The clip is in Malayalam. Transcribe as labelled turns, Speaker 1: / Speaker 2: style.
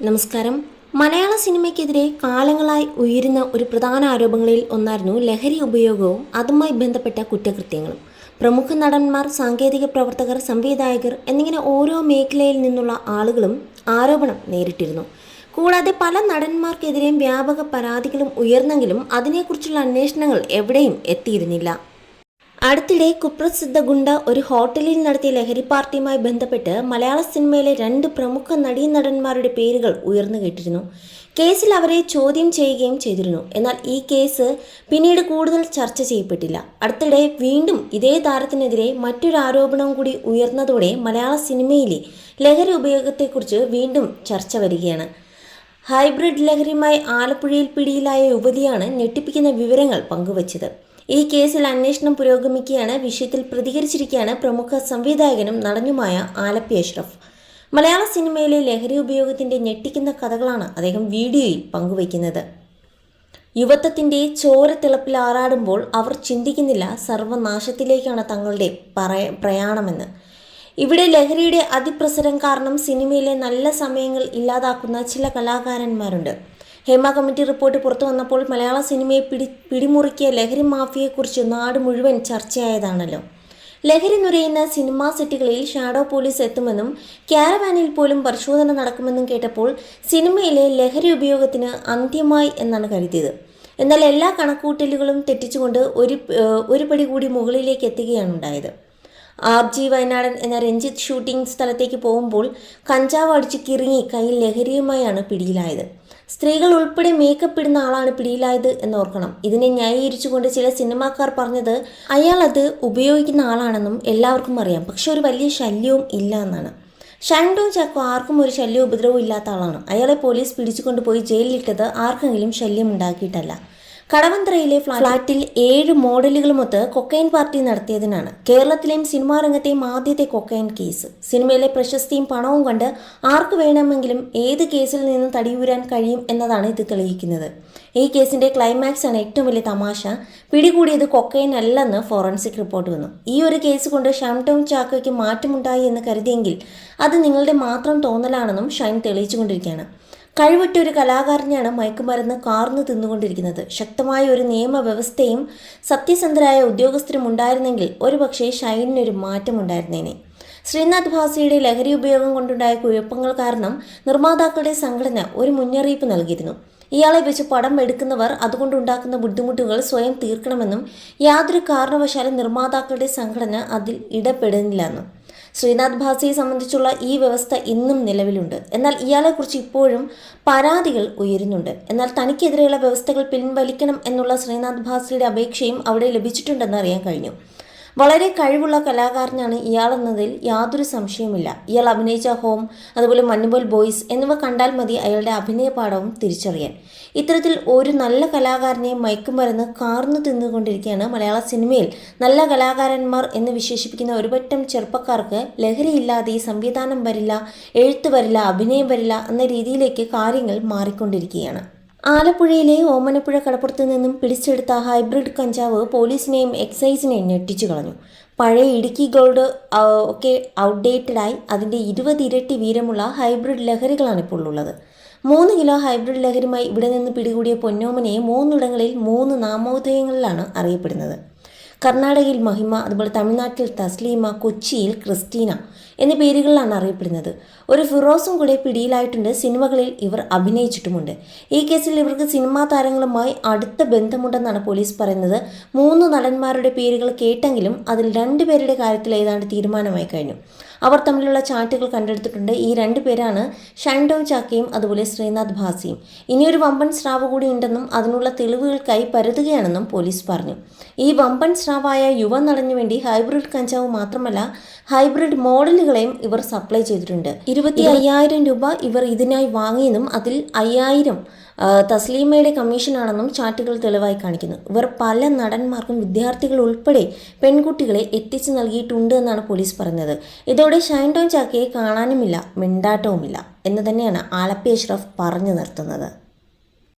Speaker 1: നമസ്കാരം. മലയാള സിനിമയ്ക്കെതിരെ കാലങ്ങളായി ഉയരുന്ന ഒരു പ്രധാന ആരോപണങ്ങളിൽ ഒന്നായിരുന്നു ലഹരി ഉപയോഗവും അതുമായി ബന്ധപ്പെട്ട കുറ്റകൃത്യങ്ങളും. പ്രമുഖ നടന്മാർ സാങ്കേതിക പ്രവർത്തകർ സംവിധായകർ എന്നിങ്ങനെ ഓരോ മേഖലയിൽ നിന്നുള്ള ആളുകളും ആരോപണം നേരിട്ടിരുന്നു. കൂടാതെ പല നടന്മാർക്കെതിരെയും വ്യാപക പരാതികളും ഉയർന്നെങ്കിലും അതിനെക്കുറിച്ചുള്ള അന്വേഷണങ്ങൾ എവിടെയും എത്തിയിരുന്നില്ല. അടുത്തിടെ കുപ്രസിദ്ധ ഗുണ്ട ഒരു ഹോട്ടലിൽ നടത്തിയ ലഹരി പാർട്ടിയുമായി ബന്ധപ്പെട്ട് മലയാള സിനിമയിലെ രണ്ട് പ്രമുഖ നടീനടന്മാരുടെ പേരുകൾ ഉയർന്നു കേട്ടിരുന്നു. കേസിൽ അവരെ ചോദ്യം ചെയ്യുകയും ചെയ്തിരുന്നു. എന്നാൽ ഈ കേസ് പിന്നീട് കൂടുതൽ ചർച്ച ചെയ്യപ്പെട്ടില്ല. അടുത്തിടെ വീണ്ടും ഇതേ താരത്തിനെതിരെ മറ്റൊരു ആരോപണം കൂടി ഉയർന്നതോടെ മലയാള സിനിമയിലെ ലഹരി ഉപയോഗത്തെക്കുറിച്ച് വീണ്ടും ചർച്ച വരികയാണ്. ഹൈബ്രിഡ് ലഹരിയുമായി ആലപ്പുഴയിൽ പിടിയിലായ യുവതിയാണ് ഞെട്ടിപ്പിക്കുന്ന വിവരങ്ങൾ പങ്കുവച്ചത്. ഈ കേസിൽ അന്വേഷണം പുരോഗമിക്കുകയാണ്. വിഷയത്തിൽ പ്രതികരിച്ചിരിക്കുകയാണ് പ്രമുഖ സംവിധായകനും നടനുമായ ആലപ്പി അഷ്റഫ്. മലയാള സിനിമയിലെ ലഹരി ഉപയോഗത്തിന്റെ ഞെട്ടിക്കുന്ന കഥകളാണ് അദ്ദേഹം വീഡിയോയിൽ പങ്കുവയ്ക്കുന്നത്. യുവത്വത്തിന്റെ ചോരത്തിളപ്പിൽ ആറാടുമ്പോൾ അവർ ചിന്തിക്കുന്നില്ല സർവനാശത്തിലേക്കാണ് തങ്ങളുടെ പറയ പ്രയാണമെന്ന്. ഇവിടെ ലഹരിയുടെ അതിപ്രസരം കാരണം സിനിമയിലെ നല്ല സമയങ്ങൾ ഇല്ലാതാക്കുന്ന ചില കലാകാരന്മാരുണ്ട്. ഹേമ കമ്മിറ്റി റിപ്പോർട്ട് പുറത്തു വന്നപ്പോൾ മലയാള സിനിമയെ പിടി പിടിമുറുക്കിയ ലഹരി മാഫിയെക്കുറിച്ച് നാട് മുഴുവൻ ചർച്ചയായതാണല്ലോ. ലഹരി നുരയുന്ന സിനിമാ സെറ്റുകളിൽ ഷാഡോ പോലീസ് എത്തുമെന്നും ക്യാരവാനിൽ പോലും പരിശോധന നടക്കുമെന്നും കേട്ടപ്പോൾ സിനിമയിലെ ലഹരി ഉപയോഗത്തിന് അന്ത്യമായി എന്നാണ് കരുതിയത്. എന്നാൽ എല്ലാ കണക്കൂട്ടലുകളും തെറ്റിച്ചുകൊണ്ട് ഒരു ഒരു പടി കൂടി മുകളിലേക്ക് എത്തുകയാണ് ഉണ്ടായത്. ആർ ജി വയനാടൻ എന്ന രഞ്ജിത്ത് ഷൂട്ടിംഗ് സ്ഥലത്തേക്ക് പോകുമ്പോൾ കഞ്ചാവ് അടിച്ച് കിറങ്ങി കയ്യിൽ ലഹരിയുമായാണ് പിടിയിലായത്. സ്ത്രീകൾ ഉൾപ്പെടെ മേക്കപ്പ് ഇടുന്ന ആളാണ് പിടിയിലായത് എന്നോർക്കണം. ഇതിനെ ന്യായീകരിച്ചുകൊണ്ട് ചില സിനിമാക്കാർ പറഞ്ഞത് അയാൾ അത് ഉപയോഗിക്കുന്ന ആളാണെന്നും എല്ലാവർക്കും അറിയാം. പക്ഷെ ഒരു വലിയ ശല്യവും ഇല്ല എന്നാണ്. ഷാൻഡോ ചാക്കോ ആർക്കും ഒരു ശല്യവും ഉപദ്രവവും ഇല്ലാത്ത ആളാണ്. അയാളെ പോലീസ് പിടിച്ചുകൊണ്ടുപോയി ജയിലിലിട്ടത് ആർക്കെങ്കിലും ശല്യം ഉണ്ടാക്കിയിട്ടല്ല. കടവന്ത്രയിലെ ഫ്ളാറ്റിൽ ഏഴ് മോഡലുകളുമൊത്ത് കൊക്കൈൻ പാർട്ടി നടത്തിയതിനാണ്. കേരളത്തിലെയും സിനിമാ രംഗത്തെയും ആദ്യത്തെ കൊക്കൈൻ കേസ്. സിനിമയിലെ പ്രശസ്തിയും പണവും കണ്ട് ആർക്ക് വേണമെങ്കിലും ഏത് കേസിൽ നിന്നും തടിയൂരാൻ കഴിയും എന്നതാണ് ഇത് തെളിയിക്കുന്നത്. ഈ കേസിന്റെ ക്ലൈമാക്സ് ആണ് ഏറ്റവും വലിയ തമാശ. പിടികൂടിയത് കൊക്കൈൻ അല്ലെന്ന് ഫോറൻസിക് റിപ്പോർട്ട് വന്നു. ഈ ഒരു കേസ് കൊണ്ട് ഷംടൗൺ ചാക്കയ്ക്ക് മാറ്റമുണ്ടായി എന്ന് കരുതിയെങ്കിൽ അത് നിങ്ങളുടെ മാത്രം തോന്നലാണെന്നും ഷൈൻ തെളിയിച്ചുകൊണ്ടിരിക്കുകയാണ്. കഴിവുറ്റ ഒരു കലാകാരനെയാണ് മയക്കുമരുന്ന് കാർന്നു തിന്നുകൊണ്ടിരിക്കുന്നത്. ശക്തമായ ഒരു നിയമവ്യവസ്ഥയും സത്യസന്ധരായ ഉദ്യോഗസ്ഥരും ഉണ്ടായിരുന്നെങ്കിൽ ഒരുപക്ഷെ ഷൈനിനൊരു മാറ്റമുണ്ടായിരുന്നേനെ. ശ്രീനാഥ് ഭാസിയുടെ ലഹരി ഉപയോഗം കൊണ്ടുണ്ടായ കുഴപ്പങ്ങൾ കാരണം നിർമ്മാതാക്കളുടെ സംഘടന ഒരു മുന്നറിയിപ്പ് നൽകിയിരുന്നു. ഇയാളെ വെച്ച് പടം എടുക്കുന്നവർ അതുകൊണ്ടുണ്ടാക്കുന്ന ബുദ്ധിമുട്ടുകൾ സ്വയം തീർക്കണമെന്നും യാതൊരു കാരണവശാലും നിർമ്മാതാക്കളുടെ സംഘടന അതിൽ ഇടപെടുന്നില്ലെന്നും ശ്രീനാഥ് ഭാസിയെ സംബന്ധിച്ചുള്ള ഈ വ്യവസ്ഥ ഇന്നും നിലവിലുണ്ട്. എന്നാൽ ഇയാളെക്കുറിച്ച് ഇപ്പോഴും പരാതികൾ ഉയരുന്നുണ്ട്. എന്നാൽ തനിക്കെതിരെയുള്ള വ്യവസ്ഥകൾ പിൻവലിക്കണം എന്നുള്ള ശ്രീനാഥ് ഭാസിയുടെ അപേക്ഷയും അവിടെ ലഭിച്ചിട്ടുണ്ടെന്ന് അറിയാൻ കഴിഞ്ഞു. വളരെ കഴിവുള്ള കലാകാരനാണ് ഇയാളെന്നതിൽ യാതൊരു സംശയവുമില്ല. ഇയാൾ അഭിനയിച്ച ഹോം അതുപോലെ മഞ്ഞുപോൽ ബോയ്സ് എന്നിവ കണ്ടാൽ മതി അയാളുടെ അഭിനയ പാഠവും തിരിച്ചറിയാൻ. ഇത്തരത്തിൽ ഒരു നല്ല കലാകാരനെ മയക്കുമരുന്ന് കാർന്നു തിന്നുകൊണ്ടിരിക്കുകയാണ് മലയാള സിനിമയിൽ. നല്ല കലാകാരന്മാർ എന്ന് വിശേഷിപ്പിക്കുന്ന ഒരുപറ്റം ചെറുപ്പക്കാർക്ക് ലഹരിയില്ലാതെ സംവിധാനം വരില്ല എഴുത്ത് വരില്ല അഭിനയം വരില്ല എന്ന രീതിയിലേക്ക് കാര്യങ്ങൾ മാറിക്കൊണ്ടിരിക്കുകയാണ്. ആലപ്പുഴയിലെ ഓമനപ്പുഴ കടപ്പുറത്ത് നിന്നും പിടിച്ചെടുത്ത ഹൈബ്രിഡ് കഞ്ചാവ് പോലീസിനെയും എക്സൈസിനെയും ഞെട്ടിച്ചു കളഞ്ഞു. പഴയ ഇടുക്കി ഗോൾഡ് ഒക്കെ ഔട്ട്ഡേറ്റഡായി അതിന്റെ ഇരുപത് ഇരട്ടി വീരമുള്ള ഹൈബ്രിഡ് ലഹരികളാണ് ഇപ്പോൾ ഉള്ളത്. മൂന്ന് കിലോ ഹൈബ്രിഡ് ലഹരിയുമായി ഇവിടെ നിന്ന് പിടികൂടിയ പൊന്നോമനെ മൂന്നിടങ്ങളിൽ മൂന്ന് നാമോദയങ്ങളിലാണ് അറിയപ്പെടുന്നത്. കർണാടകയിൽ മഹിമ അതുപോലെ തമിഴ്നാട്ടിൽ തസ്ലീമ കൊച്ചിയിൽ ക്രിസ്റ്റീന എന്നീ പേരുകളിലാണ് അറിയപ്പെടുന്നത്. ഒരു ഫിറോസും കൂടെ പിടിയിലായിട്ടുണ്ട്. സിനിമകളിൽ ഇവർ അഭിനയിച്ചിട്ടുമുണ്ട്. ഈ കേസിൽ ഇവർക്ക് സിനിമാ താരങ്ങളുമായി അടുത്ത ബന്ധമുണ്ടെന്നാണ് പോലീസ് പറയുന്നത്. മൂന്ന് നടന്മാരുടെ പേരുകൾ കേട്ടെങ്കിലും അതിൽ രണ്ടുപേരുടെ കാര്യത്തിൽ ഏതാണ്ട് തീരുമാനമായി കഴിഞ്ഞു. അവർ തമ്മിലുള്ള ചാറ്റുകൾ കണ്ടെടുത്തിട്ടുണ്ട്. ഈ രണ്ട് പേരാണ് ഷാൻഡോ ചാക്കയും അതുപോലെ ശ്രീനാഥ് ഭാസിയും. ഇനിയൊരു വമ്പൻ സ്രാവ് കൂടി ഉണ്ടെന്നും അതിനുള്ള തെളിവുകൾക്കായി പരതുകയാണെന്നും പോലീസ് പറഞ്ഞു. ഈ വമ്പൻ സ്രാവായ യുവ നടനു വേണ്ടി ഹൈബ്രിഡ് കഞ്ചാവ് മാത്രമല്ല ഹൈബ്രിഡ് മോഡലുകളെയും ഇവർ സപ്ലൈ ചെയ്തിട്ടുണ്ട്. ഇരുപത്തി അയ്യായിരം രൂപ ഇവർ ഇതിനായി വാങ്ങിയെന്നും അതിൽ അയ്യായിരം തസ്ലീമയുടെ കമ്മീഷനാണെന്നും ചാറ്റുകൾ തെളിവായി കാണിക്കുന്നു. ഇവർ പല നടന്മാർക്കും വിദ്യാർത്ഥികൾ ഉൾപ്പെടെ പെൺകുട്ടികളെ എത്തിച്ചു നൽകിയിട്ടുണ്ട് എന്നാണ് പോലീസ് പറഞ്ഞത്. ഇതോടെ ഷൈൻ ടോൺ ചാക്കയെ കാണാനുമില്ല മിണ്ടാട്ടവുമില്ല എന്ന് തന്നെയാണ് ആലപ്പി അഷ്റഫ് പറഞ്ഞു നിർത്തുന്നത്.